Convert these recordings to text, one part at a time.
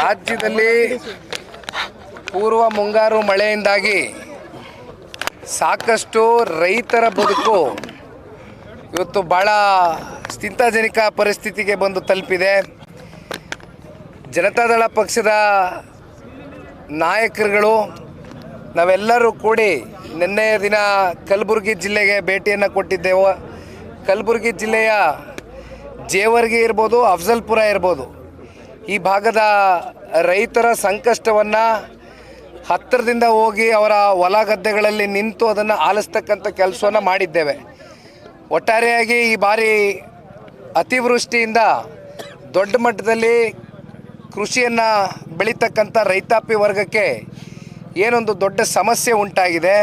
ರಾಜ್ಯದಲ್ಲಿ ಪೂರ್ವ ಮುಂಗಾರು ಮಳೆಯಿಂದಾಗಿ ಸಾಕಷ್ಟು ರೈತರ ಬದುಕು ಇವತ್ತು ಭಾಳ ಚಿಂತಾಜನಕ ಪರಿಸ್ಥಿತಿಗೆ ಬಂದು ತಲುಪಿದೆ. ಜನತಾದಳ ಪಕ್ಷದ ನಾಯಕರುಗಳು, ನಾವೆಲ್ಲರೂ ಕೂಡಿ ನಿನ್ನೆಯ ದಿನ ಕಲಬುರಗಿ ಜಿಲ್ಲೆಗೆ ಭೇಟಿಯನ್ನು ಕೊಟ್ಟಿದ್ದೆವು. ಕಲಬುರಗಿ ಜಿಲ್ಲೆಯ ಜೇವರ್ಗಿ ಇರ್ಬೋದು, ಅಫ್ಜಲ್ಪುರ ಇರ್ಬೋದು. ಈ ಭಾಗದ ರೈತರ ಸಂಕಷ್ಟವನ್ನು ಹತ್ತಿರದಿಂದ ಹೋಗಿ ಅವರ ಹೊಲ ಗದ್ದೆಗಳಲ್ಲಿ ನಿಂತು ಅದನ್ನು ಆಲಿಸ್ತಕ್ಕಂಥ ಕೆಲಸವನ್ನು ಮಾಡಿದ್ದೇವೆ. ಒಟ್ಟಾರೆಯಾಗಿ ಈ ಬಾರಿ ಅತಿವೃಷ್ಟಿಯಿಂದ ದೊಡ್ಡ ಮಟ್ಟದಲ್ಲಿ ಕೃಷಿಯನ್ನು ಬೆಳೀತಕ್ಕಂಥ ರೈತಾಪಿ ವರ್ಗಕ್ಕೆ ಏನೊಂದು ದೊಡ್ಡ ಸಮಸ್ಯೆ ಉಂಟಾಗಿದೆ.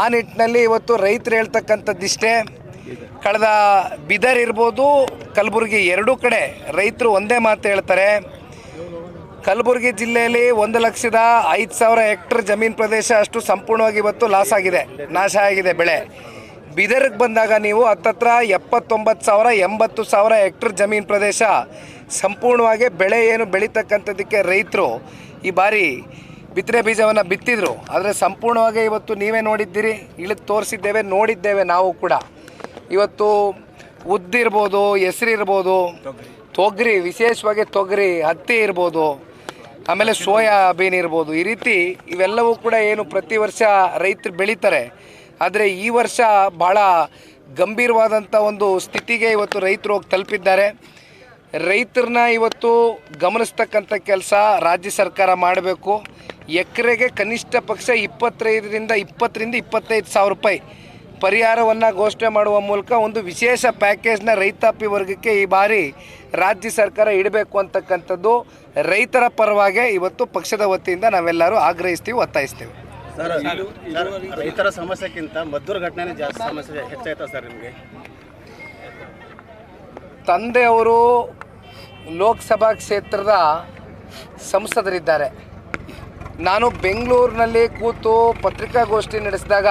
ಆ ನಿಟ್ಟಿನಲ್ಲಿ ಇವತ್ತು ರೈತರು ಹೇಳ್ತಕ್ಕಂಥದ್ದಿಷ್ಟೇ. ಕಳೆದ ಬಿದರ್ ಇರ್ಬೋದು, ಕಲಬುರಗಿ ಎರಡೂ ಕಡೆ ರೈತರು ಒಂದೇ ಮಾತು ಹೇಳ್ತಾರೆ. ಕಲಬುರಗಿ ಜಿಲ್ಲೆಯಲ್ಲಿ ಒಂದು ಲಕ್ಷದ ಐದು ಸಾವಿರ ಹೆಕ್ಟರ್ ಜಮೀನು ಪ್ರದೇಶ ಅಷ್ಟು ಸಂಪೂರ್ಣವಾಗಿ ಇವತ್ತು ಲಾಸ್ ಆಗಿದೆ, ನಾಶ ಆಗಿದೆ ಬೆಳೆ. ಬಿದರ್ಗೆ ಬಂದಾಗ ನೀವು ಹತ್ತತ್ರ ಎಪ್ಪತ್ತೊಂಬತ್ತು ಸಾವಿರ, ಎಂಬತ್ತು ಸಾವಿರ ಹೆಕ್ಟರ್ ಜಮೀನು ಪ್ರದೇಶ. ಸಂಪೂರ್ಣವಾಗಿ ಬೆಳೆ ಏನು ಬೆಳೀತಕ್ಕಂಥದ್ದಕ್ಕೆ ರೈತರು ಈ ಬಾರಿ ಬಿತ್ತನೆ ಬೀಜವನ್ನು ಬಿತ್ತಿದ್ರು. ಆದರೆ ಸಂಪೂರ್ಣವಾಗಿ ಇವತ್ತು ನೀವೇ ನೋಡಿದ್ದೀರಿ, ಇಳಿದು ತೋರಿಸಿದ್ದೇವೆ, ನೋಡಿದ್ದೇವೆ ನಾವು ಕೂಡ. ಇವತ್ತು ಉದ್ದಿರ್ಬೋದು ಹೆಸರಿರ್ಬೋದು ತೊಗರಿ, ವಿಶೇಷವಾಗಿ ತೊಗರಿ, ಹತ್ತಿ ಇರ್ಬೋದು, ಆಮೇಲೆ ಸೋಯಾಬೀನ್ ಇರ್ಬೋದು. ಈ ರೀತಿ ಇವೆಲ್ಲವೂ ಕೂಡ ಏನು ಪ್ರತಿ ವರ್ಷ ರೈತರು ಬೆಳೀತಾರೆ. ಆದರೆ ಈ ವರ್ಷ ಭಾಳ ಗಂಭೀರವಾದಂಥ ಒಂದು ಸ್ಥಿತಿಗೆ ಇವತ್ತು ರೈತರು ಹೋಗಿ ತಲುಪಿದ್ದಾರೆ. ರೈತರನ್ನ ಇವತ್ತು ಗಮನಿಸ್ತಕ್ಕಂಥ ಕೆಲಸ ರಾಜ್ಯ ಸರ್ಕಾರ ಮಾಡಬೇಕು. ಎಕರೆಗೆ ಕನಿಷ್ಠ ಪಕ್ಷ ಇಪ್ಪತ್ತೈದರಿಂದ ಇಪ್ಪತ್ತರಿಂದ ಇಪ್ಪತ್ತೈದು ಸಾವಿರ ರೂಪಾಯಿ. ಪರಿಹಾರವನ್ನು ಘೋಷಣೆ ಮಾಡುವ ಮೂಲಕ ಒಂದು ವಿಶೇಷ ಪ್ಯಾಕೇಜ್ನ ರೈತಾಪಿ ವರ್ಗಕ್ಕೆ ಈ ಬಾರಿ ರಾಜ್ಯ ಸರ್ಕಾರ ಇಡಬೇಕು ಅಂತಕ್ಕಂಥದ್ದು ರೈತರ ಪರವಾಗಿ ಇವತ್ತು ಪಕ್ಷದ ವತಿಯಿಂದ ನಾವೆಲ್ಲರೂ ಆಗ್ರಹಿಸ್ತೀವಿ ಒತ್ತಾಯಿಸ್ತೀವಿ. ಸರ್ ರೈತರ ಸಮಸ್ಯೆಗಿಂತ ಮದ್ದೂರು ಘಟನೆ ಜಾಸ್ತಿ ಸಮಸ್ಯೆ ಹೆಚ್ಚಾಯ್ತಾ ಸರ್ ನಿಮಗೆ? ತಂದೆಯವರು ಲೋಕಸಭಾ ಕ್ಷೇತ್ರದ ಸಂಸದರಿದ್ದಾರೆ. ನಾನು ಬೆಂಗಳೂರಿನಲ್ಲಿ ಕೂತು ಪತ್ರಿಕಾಗೋಷ್ಠಿ ನಡೆಸಿದಾಗ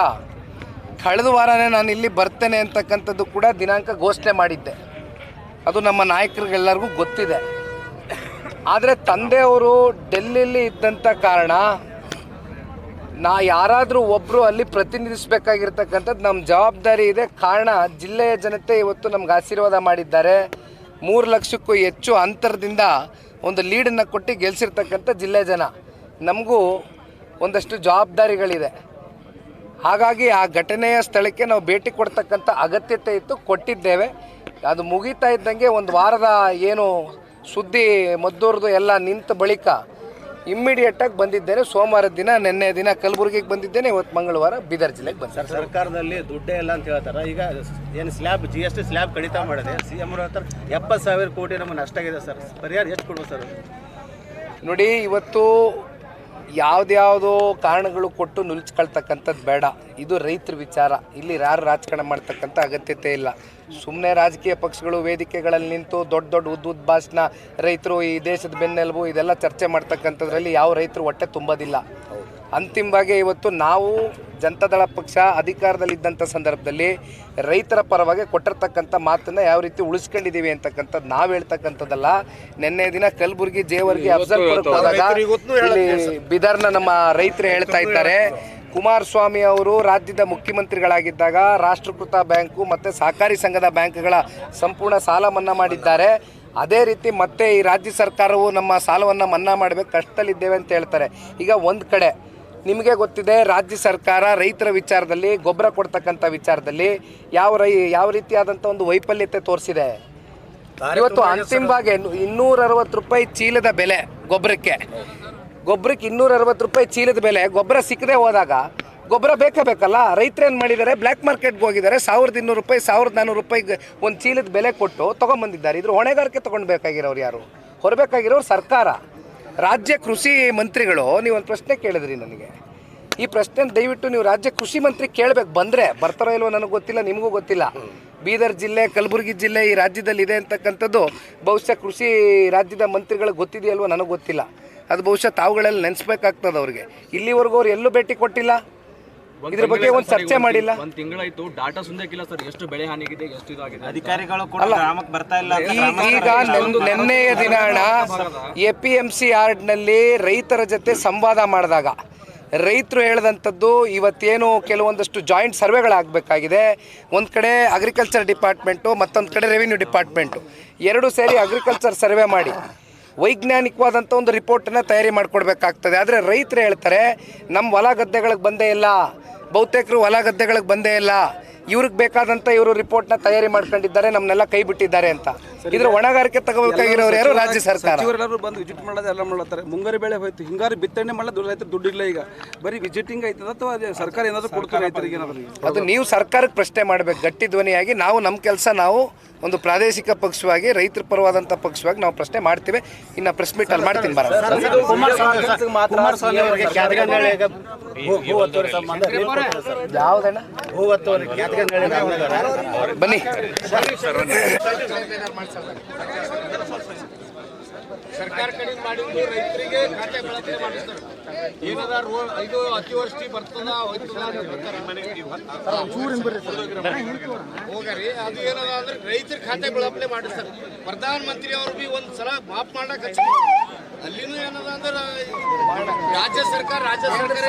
ಕಳೆದ ವಾರನೇ ನಾನು ಇಲ್ಲಿ ಬರ್ತೇನೆ ಅಂತಕ್ಕಂಥದ್ದು ಕೂಡ ದಿನಾಂಕ ಘೋಷಣೆ ಮಾಡಿದ್ದೆ. ಅದು ನಮ್ಮ ನಾಯಕರಿಗೆಲ್ಲರಿಗೂ ಗೊತ್ತಿದೆ. ಆದರೆ ತಂದೆಯವರು ಡೆಲ್ಲಿಯಲ್ಲಿ ಇದ್ದಂಥ ಕಾರಣ ನಾ ಯಾರಾದರೂ ಒಬ್ಬರು ಅಲ್ಲಿ ಪ್ರತಿನಿಧಿಸಬೇಕಾಗಿರ್ತಕ್ಕಂಥದ್ದು ನಮ್ಮ ಜವಾಬ್ದಾರಿ ಇದೆ. ಕಾರಣ ಜಿಲ್ಲೆಯ ಜನತೆ ಇವತ್ತು ನಮ್ಗೆ ಆಶೀರ್ವಾದ ಮಾಡಿದ್ದಾರೆ. ಮೂರು ಲಕ್ಷಕ್ಕೂ ಹೆಚ್ಚು ಅಂತರದಿಂದ ಒಂದು ಲೀಡನ್ನು ಕೊಟ್ಟು ಗೆಲ್ಲಿಸಿರ್ತಕ್ಕಂಥ ಜಿಲ್ಲೆ ಜನ. ನಮಗೂ ಒಂದಷ್ಟು ಜವಾಬ್ದಾರಿಗಳಿದೆ. ಹಾಗಾಗಿ ಆ ಘಟನೆಯ ಸ್ಥಳಕ್ಕೆ ನಾವು ಭೇಟಿ ಕೊಡ್ತಕ್ಕಂಥ ಅಗತ್ಯತೆ ಇತ್ತು ಕೊಟ್ಟಿದ್ದೇವೆ. ಅದು ಮುಗೀತಾ ಇದ್ದಂಗೆ ಒಂದು ವಾರದ ಏನು ಸುದ್ದಿ ಮದ್ದೂರ್ದು ಎಲ್ಲ ನಿಂತ ಬಳಿಕ ಇಮ್ಮಿಡಿಯೇಟಾಗಿ ಬಂದಿದ್ದೇನೆ. ಸೋಮವಾರ ದಿನ ನಿನ್ನೆ ದಿನ ಕಲಬುರಗಿಗೆ ಬಂದಿದ್ದೇನೆ. ಇವತ್ತು ಮಂಗಳವಾರ ಬೀದರ್ ಜಿಲ್ಲೆಗೆ ಬಂದ ಸರ್. ಸರ್ಕಾರದಲ್ಲಿ ದುಡ್ಡೇ ಇಲ್ಲ ಅಂತ ಹೇಳ್ತಾರೆ. ಈಗ ಏನು slab G S T slab ಕಡಿತ ಮಾಡಿದೆ. ಸಿ ಎಂ ಹೇಳ್ತಾರೆ ಹತ್ರ ಎಪ್ಪತ್ತು ಸಾವಿರ ಕೋಟಿ ನಮಗೆ ನಷ್ಟ ಆಗಿದೆ ಸರ್. ಪರಿಹಾರ ಎಷ್ಟು ಕೊಡ್ಬೋದು ಸರ್? ನೋಡಿ ಇವತ್ತು ಯಾವ್ದ್ಯಾವುದೋ ಕಾರಣಗಳು ಕೊಟ್ಟು ನುಲ್ಚ್ಕೊಳ್ತಕ್ಕಂಥದ್ದು ಬೇಡ. ಇದು ರೈತರ ವಿಚಾರ. ಇಲ್ಲಿ ಯಾರು ರಾಜಕಾರಣ ಮಾಡ್ತಕ್ಕಂಥ ಅಗತ್ಯತೆ ಇಲ್ಲ. ಸುಮ್ಮನೆ ರಾಜಕೀಯ ಪಕ್ಷಗಳು ವೇದಿಕೆಗಳಲ್ಲಿ ನಿಂತು ದೊಡ್ಡ ದೊಡ್ಡ ಉದ್ದ ಭಾಷಣ, ರೈತರು ಈ ದೇಶದ ಬೆನ್ನೆಲುಬು, ಇದೆಲ್ಲ ಚರ್ಚೆ ಮಾಡ್ತಕ್ಕಂಥದ್ರಲ್ಲಿ ಯಾವ ರೈತರು ಹೊಟ್ಟೆ ತುಂಬೋದಿಲ್ಲ. ಅಂತಿಮವಾಗಿ ಇವತ್ತು ನಾವು ಜನತಾದಳ ಪಕ್ಷ ಅಧಿಕಾರದಲ್ಲಿದ್ದಂಥ ಸಂದರ್ಭದಲ್ಲಿ ರೈತರ ಪರವಾಗಿ ಕೊಟ್ಟಿರ್ತಕ್ಕಂಥ ಮಾತನ್ನು ಯಾವ ರೀತಿ ಉಳಿಸ್ಕೊಂಡಿದ್ದೀವಿ ಅಂತಕ್ಕಂಥದ್ದು ನಾವು ಹೇಳ್ತಕ್ಕಂಥದ್ದಲ್ಲ. ನಿನ್ನೆ ದಿನ ಕಲಬುರಗಿ ಜೇವರ್ಗಿ ಅಫ್ಜಲ್ಪುರಕ್ಕೆ ಹೋದಾಗ ಇಲ್ಲಿ ಬಿದರ್ನ ನಮ್ಮ ರೈತರು ಹೇಳ್ತಾ ಇದ್ದಾರೆ. ಕುಮಾರಸ್ವಾಮಿ ಅವರು ರಾಜ್ಯದ ಮುಖ್ಯಮಂತ್ರಿಗಳಾಗಿದ್ದಾಗ ರಾಷ್ಟ್ರೀಕೃತ ಬ್ಯಾಂಕು ಮತ್ತು ಸಹಕಾರಿ ಸಂಘದ ಬ್ಯಾಂಕ್ಗಳ ಸಂಪೂರ್ಣ ಸಾಲ ಮನ್ನಾ ಮಾಡಿದ್ದಾರೆ. ಅದೇ ರೀತಿ ಮತ್ತೆ ಈ ರಾಜ್ಯ ಸರ್ಕಾರವು ನಮ್ಮ ಸಾಲವನ್ನು ಮನ್ನಾ ಮಾಡಬೇಕು ಕಷ್ಟದಲ್ಲಿದ್ದೇವೆ ಅಂತ ಹೇಳ್ತಾರೆ. ಈಗ ಒಂದು ಕಡೆ ನಿಮಗೆ ಗೊತ್ತಿದೆ, ರಾಜ್ಯ ಸರ್ಕಾರ ರೈತರ ವಿಚಾರದಲ್ಲಿ, ಗೊಬ್ಬರ ಕೊಡ್ತಕ್ಕಂಥ ವಿಚಾರದಲ್ಲಿ ಯಾವ ರೈ, ಯಾವ ರೀತಿಯಾದಂಥ ಒಂದು ವೈಫಲ್ಯತೆ ತೋರಿಸಿದೆ. ಇವತ್ತು ಅಂತಿಮವಾಗಿ ಇನ್ನೂರ ಅರವತ್ತು ರೂಪಾಯಿ ಚೀಲದ ಬೆಲೆ ಗೊಬ್ಬರಕ್ಕೆ. ಗೊಬ್ಬರಕ್ಕೆ ಇನ್ನೂರ ಅರವತ್ತು ರೂಪಾಯಿ ಚೀಲದ ಬೆಲೆ, ಗೊಬ್ಬರ ಸಿಕ್ಕದೆ ಹೋದಾಗ, ಗೊಬ್ಬರ ಬೇಕೇ ಬೇಕಲ್ಲ? ರೈತರು ಏನು ಮಾಡಿದ್ದಾರೆ? ಬ್ಲ್ಯಾಕ್ ಮಾರ್ಕೆಟ್ಗೆ ಹೋಗಿದ್ದಾರೆ, ಸಾವಿರದ ಇನ್ನೂರು ರೂಪಾಯಿ, ಸಾವಿರದ ನಾನ್ನೂರು ರೂಪಾಯಿಗೆ ಒಂದು ಚೀಲದ ಬೆಲೆ ಕೊಟ್ಟು ತೊಗೊಂಬಂದಿದ್ದಾರೆ. ಇದ್ರ ಹೊಣೆಗಾರಿಕೆ ತೊಗೊಳ್ಬೇಕಾಗಿರೋರು ಯಾರು? ಹೊರಬೇಕಾಗಿರೋರು ಸರ್ಕಾರ. ರಾಜ್ಯ ಕೃಷಿ ಮಂತ್ರಿಗಳು, ನೀವು ಒಂದು ಪ್ರಶ್ನೆ ಕೇಳಿದ್ರಿ ನನಗೆ. ಈ ಪ್ರಶ್ನೆ ದಯವಿಟ್ಟು ನೀವು ರಾಜ್ಯ ಕೃಷಿ ಮಂತ್ರಿ ಕೇಳಬೇಕು. ಬಂದರೆ ಬರ್ತಾರೋ ಇಲ್ವೋ ನನಗೆ ಗೊತ್ತಿಲ್ಲ, ನಿಮಗೂ ಗೊತ್ತಿಲ್ಲ. ಬೀದರ್ ಜಿಲ್ಲೆ, ಕಲಬುರಗಿ ಜಿಲ್ಲೆ ಈ ರಾಜ್ಯದಲ್ಲಿ ಇದೆ ಅಂತಕ್ಕಂಥದ್ದು ಬಹುಶಃ ಕೃಷಿ ರಾಜ್ಯದ ಮಂತ್ರಿಗಳಿಗೆ ಗೊತ್ತಿದೆಯಲ್ವೋ ನನಗೆ ಗೊತ್ತಿಲ್ಲ. ಅದು ಬಹುಶಃ ತಾವುಗಳಲ್ಲಿ ನೆನೆಸ್ಬೇಕಾಗ್ತದೆ ಅವ್ರಿಗೆ. ಇಲ್ಲಿವರೆಗೂ ಅವ್ರು ಎಲ್ಲೂ ಭೇಟಿ ಕೊಟ್ಟಿಲ್ಲ. ಇದ್ರ ಬಗ್ಗೆ ಒಂದು ಚರ್ಚೆ ಮಾಡಿಲ್ಲ. ಒಂದ್ ತಿಂಗಳಾಯ್ತು. ಡಾಟಾ ಸುಂದಕ್ಕಿಲ್ಲ ಸರ್. ಎಷ್ಟು ಬೆಳೆ ಹಾನಿಗಿದೆ ಎಷ್ಟು ಇದಾಗಿದೆ ಅಧಿಕಾರಿಗಳು ಕೂಡ ಗ್ರಾಮಕ್ಕೆ ಬರ್ತಾ ಇಲ್ಲ ಅಂತ ಈ- ಈಗ ನೆನ್- ನೆನ್ನೆಯ ದಿನ ಅಣ್ಣ ಎ ಪಿ ಎಂ ಸಿ ಯಾರ್ಡ್ನಲ್ಲಿ ರೈತರ ಜೊತೆ ಸಂವಾದ ಮಾಡಿದಾಗ ರೈತರು ಹೇಳಿದಂಥದ್ದು ಇವತ್ತೇನು ಕೆಲವೊಂದಷ್ಟು ಜಾಯಿಂಟ್ ಸರ್ವೆಗಳಾಗಬೇಕಾಗಿದೆ. ಒಂದು ಕಡೆ ಅಗ್ರಿಕಲ್ಚರ್ ಡಿಪಾರ್ಟ್ಮೆಂಟು ಮತ್ತೊಂದು ಕಡೆ ರೆವಿನ್ಯೂ ಡಿಪಾರ್ಟ್ಮೆಂಟು ಎರಡೂ ಸೇರಿ ಅಗ್ರಿಕಲ್ಚರ್ ಸರ್ವೆ ಮಾಡಿ. ವೈಜ್ಞಾನಿಕವಾದಂಥ ಒಂದು ರಿಪೋರ್ಟನ್ನು ತಯಾರಿ ಮಾಡಿಕೊಡ್ಬೇಕಾಗ್ತದೆ. ಆದರೆ ರೈತರು ಹೇಳ್ತಾರೆ ನಮ್ಮ ಹೊಲ ಗದ್ದೆಗಳಿಗೆ ಬಂದೇ ಇಲ್ಲ. ಬಹುತೇಕರು ಹೊಲ ಗದ್ದೆಗಳಿಗೆ ಬಂದೇ ಇಲ್ಲ ಇವ್ರಿಗೆ ಬೇಕಾದಂಥ ಇವರು ರಿಪೋರ್ಟ್ನ ತಯಾರಿ ಮಾಡ್ಕೊಂಡಿದ್ದಾರೆ ನಮ್ಮನ್ನೆಲ್ಲ ಕೈ ಬಿಟ್ಟಿದ್ದಾರೆ ಅಂತ ಇದ್ರ ಹೊಣೆಗಾರಿಕೆ ತಗೋಬೇಕಾಗಿರೋರು ಯಾರು ರಾಜ್ಯ ಸರ್ಕಾರ ಇವರೆಲ್ಲರೂ ಬಂದು ವಿಸಿಟ್ ಮಾಡೋದು ಎಲ್ಲ ಮಾಡ್ತಾರೆ ಮುಂಗಾರು ಬೆಳೆ ಹೋಯ್ತು ಹಿಂಗಾರು ಬಿತ್ತನೆ ಮಾಡೋದು ದುಡ್ಡು ರೈತರು ದುಡ್ಡಿಲ್ಲ ಈಗ ಬರೀ ವಿಸಿಟಿಂಗ್ ಆಯ್ತದ ಅಥವಾ ಸರ್ಕಾರ ಏನಾದರೂ ಕೊಡ್ತಾರೆ ರೈತರಿಗೆ ಏನಾದರೂ ಅದು ನೀವು ಸರ್ಕಾರಕ್ಕೆ ಪ್ರಶ್ನೆ ಮಾಡಬೇಕು ಗಟ್ಟಿ ಧ್ವನಿಯಾಗಿ ನಾವು ನಮ್ಮ ಕೆಲಸ ನಾವು ಒಂದು ಪ್ರಾದೇಶಿಕ ಪಕ್ಷವಾಗಿ ರೈತರ ಪರವಾದಂಥ ಪಕ್ಷವಾಗಿ ನಾವು ಪ್ರಶ್ನೆ ಮಾಡ್ತೀವಿ ಇನ್ನು ಪ್ರೆಸ್ ಮೀಟಲ್ಲಿ ಮಾಡ್ತೀನಿ ಬರ ಬನ್ನಿ. ಸರ್ಕಾರ ಕಡಿಮೆ ಮಾಡಿದ್ದು ರೈತರಿಗೆ ಖಾತೆ ಬಳಕೆ ಮಾಡಿಸ್ತಾರೆ. ಏನದ ರೋ- ಇದು ಅತಿವೃಷ್ಟಿ ಬರ್ತದ ಹೋಗರಿ ಅದು ಏನದ ಅಂದ್ರೆ ರೈತರ ಖಾತೆ ಬೆಳಪನೆ ಮಾಡಿ ಸರ್. ಪ್ರಧಾನ ಮಂತ್ರಿ ಅವ್ರು ಬಿ ಒಂದ್ ಸಲ ಮಾಫ್ ಮಾಡಕ್ ಅಲ್ಲಿನ ಏನದ ಅಂದ್ರೆ ರಾಜ್ಯ ಸರ್ಕಾರ ರಾಜ್ಯ ಸರ್ಕಾರ